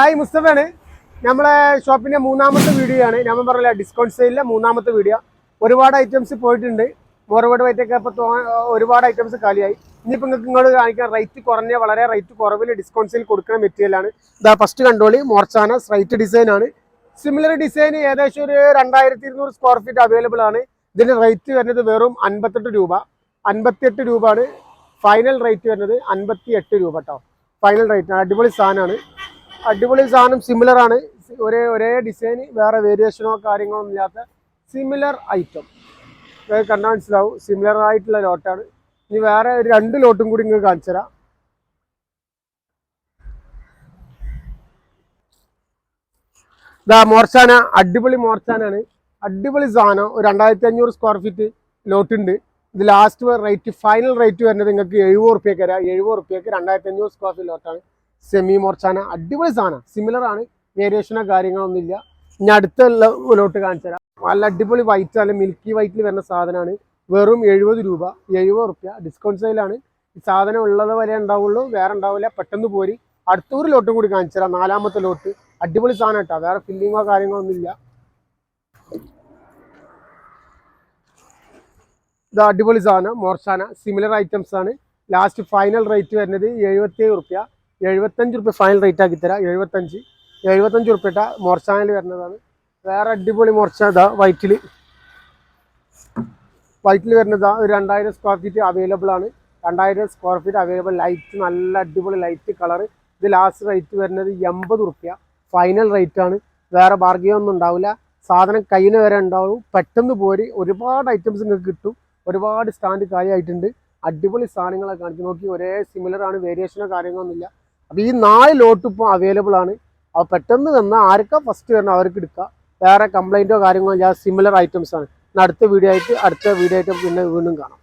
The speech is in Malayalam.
ഹായ് മുസ്തഫാണ് നമ്മളെ ഷോപ്പിന്റെ മൂന്നാമത്തെ വീഡിയോ ആണ് ഞാൻ പറഞ്ഞില്ല ഡിസ്കൗണ്ട് സെയിലിലെ മൂന്നാമത്തെ വീഡിയോ. ഒരുപാട് ഐറ്റംസ് പോയിട്ടുണ്ട്. ഒരുപാട് വൈറ്റൊക്കെ ഇപ്പോൾ ഒരുപാട് ഐറ്റംസ് കാലിയായി. ഇനിയിപ്പോൾ നിങ്ങൾക്ക് ഇങ്ങോട്ട് കാണിക്കാൻ റേറ്റ് കുറഞ്ഞ വളരെ റേറ്റ് കുറവിൽ ഡിസ്കൗണ്ട് സെയിൽ കൊടുക്കുന്ന മെറ്റീരിയലാണ് ഇതാ ഫസ്റ്റ് കണ്ടോളി മോർച്ചാന സ്ട്രൈറ്റ് ഡിസൈൻ ആണ്. സിമിലർ ഡിസൈൻ ഏകദേശം ഒരു രണ്ടായിരത്തി ഇരുന്നൂറ് സ്ക്വയർ ഫീറ്റ് അവൈലബിൾ ആണ്. ഇതിന്റെ റേറ്റ് വരുന്നത് വെറും അൻപത്തെട്ട് രൂപ. അൻപത്തിയെട്ട് ആണ് ഫൈനൽ റേറ്റ് വരുന്നത് അൻപത്തി എട്ട് രൂപ കേട്ടോ ഫൈനൽ റേറ്റ് അടിപൊളി സാധനമാണ്. അടിപൊളി സാധനം സിമിലർ ആണ്. ഒരേ ഒരേ ഡിസൈൻ വേറെ വേരിയേഷനോ കാര്യങ്ങളോ ഇല്ലാത്ത സിമിലർ ഐറ്റം കണ്ടാൽ മനസ്സിലാവും. സിമിലർ ആയിട്ടുള്ള ലോട്ടാണ് ഇനി വേറെ രണ്ട് ലോട്ടും കൂടി ഇങ്ങ് കാണിച്ചു തരാം. ഇതാ മോർച്ചാന. അടിപൊളി മോർച്ചാനാണ്. അടിപൊളി സാധനം. ഒരു രണ്ടായിരത്തി അഞ്ഞൂറ് സ്ക്വയർ ഫീറ്റ് ലോട്ടുണ്ട് ഇത് ലാസ്റ്റ് റേറ്റ് ഫൈനൽ റേറ്റ് വരുന്നത് നിങ്ങൾക്ക് എഴുപത് റുപ്യക്ക് തരാം എഴുപത് റുപ്യക്ക് രണ്ടായിരത്തി അഞ്ഞൂറ് സ്ക്വയർ ഫീറ്റ് ലോട്ടാണ് സെമി മോർച്ചാന അടിപൊളി സാധനം. സിമിലർ ആണ്. വേരിയേഷനോ കാര്യങ്ങളൊന്നും ഇല്ല. ഇനി അടുത്തുള്ള മുന്നോട്ട് കാണിച്ചു തരാം. നല്ല അടിപൊളി വൈറ്റ് അല്ല മിൽക്കി വൈറ്റിൽ വരുന്ന സാധനമാണ്. വെറും എഴുപത് രൂപ എഴുപത് റുപ്യ ഡിസ്കൗണ്ട് സെയിലാണ് ഈ സാധനം ഉള്ളത് വരെ ഉണ്ടാവുള്ളൂ വേറെ ഉണ്ടാവില്ല. പെട്ടെന്ന് പോരി. അടുത്തൊരു ലോട്ടും കൂടി കാണിച്ചു തരാം. നാലാമത്തെ ലോട്ട് അടിപൊളി സാധനം കേട്ടോ. വേറെ ഫില്ലിങ്ങോ കാര്യങ്ങളോ ഒന്നും ഇല്ല. ഇത് അടിപൊളി സാധനം. മോർച്ചാന സിമിലർ ഐറ്റംസ് ആണ്. ലാസ്റ്റ് ഫൈനൽ റേറ്റ് വരുന്നത് എഴുപത്തിയേഴ് റുപ്യ എഴുപത്തഞ്ച് റുപ്യ ഫൈനൽ റേറ്റ് ആക്കി തരാം. എഴുപത്തഞ്ച്. എഴുപത്തഞ്ച് റുപ്യട്ട മോർച്ചാനിൽ വരുന്നതാണ്. വേറെ അടിപൊളി മോർച്ച ഇതാ വൈറ്റിൽ വൈറ്റിൽ വരുന്നതാ ഒരു രണ്ടായിരം സ്ക്വയർ ഫീറ്റ് അവൈലബിൾ ആണ്. രണ്ടായിരം സ്ക്വയർ ഫീറ്റ് അവൈലബിൾ ലൈറ്റ് നല്ല അടിപൊളി ലൈറ്റ് കളർ ഇത് ലാസ്റ്റ് റേറ്റ് വരുന്നത് എൺപത് റുപ്യ. ഫൈനൽ റേറ്റ് ആണ്. വേറെ ബാർഗിയോ ഒന്നും ഉണ്ടാവില്ല. സാധനം കയ്യിൽ വരെ ഉണ്ടാവും. പെട്ടെന്ന് പോരി. ഒരുപാട് ഐറ്റംസ് നിങ്ങൾക്ക് കിട്ടും. ഒരുപാട് സ്റ്റാൻഡ് കാര്യമായിട്ടുണ്ട് അടിപൊളി സാധനങ്ങളൊക്കെ കാണിച്ചു നോക്കി ഒരേ സിമിലർ ആണ്. വേരിയേഷനോ കാര്യങ്ങളൊന്നും ഇല്ല അപ്പോൾ ഈ നാല് ലോട്ട് ഇപ്പോൾ അവൈലബിൾ ആണ്. അപ്പോൾ പെട്ടെന്ന് തന്നെ ആർക്ക ഫസ്റ്റ് വരണം അവർക്ക് എടുക്കുക വേറെ കംപ്ലൈന്റോ കാര്യങ്ങളോ ഇല്ല സിമിലർ ഐറ്റംസ് ആണ്. അടുത്ത വീഡിയോ ആയിട്ട് അടുത്ത വീഡിയോ ആയിട്ട് പിന്നെ വീണ്ടും കാണാം.